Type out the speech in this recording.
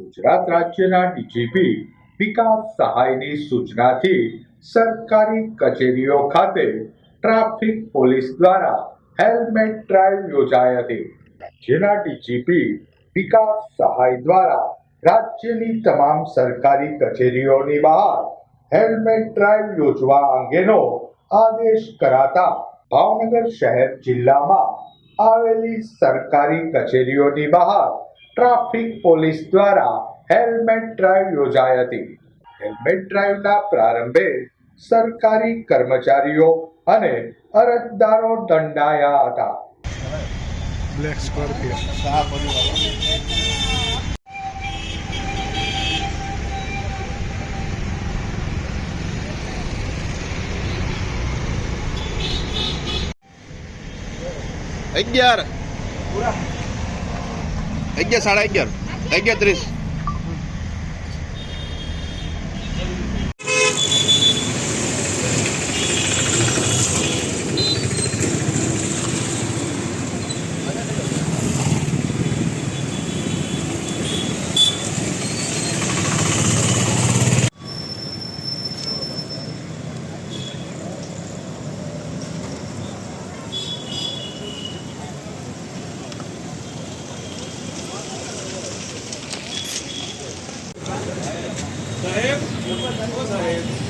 ગુજરાત રાજ્યના ડીજીપી વિકાસ સહાયની સૂચનાથી સરકારી કચેરીઓ ખાતે ટ્રાફિક પોલીસ દ્વારા હેલ્મેટ ડ્રાઈવ યોજાઈ હતી. રાજ્યના ડીજીપી વિકાસ સહાય દ્વારા રાજ્યની તમામ સરકારી કચેરીઓની બહાર હેલ્મેટ ડ્રાઈવ યોજવા અંગેનો આદેશ કરાતા ભાવનગર શહેર જિલ્લામાં આવેલી સરકારી કચેરીઓની બહાર ટ્રાફિક પોલીસ દ્વારા હેલ્મેટ ડ્રાઈવ યોજાઈ હતી. હેલ્મેટ ડ્રાઈવના પ્રારંભે સરકારી કર્મચારીઓ અને અરજદારો દંડાયા હતા. Black Scorpio. અગિયાર. અગિયાર સાડા અગિયાર. અગિયાર ત્રીસ. સાહેબ. સાહેબ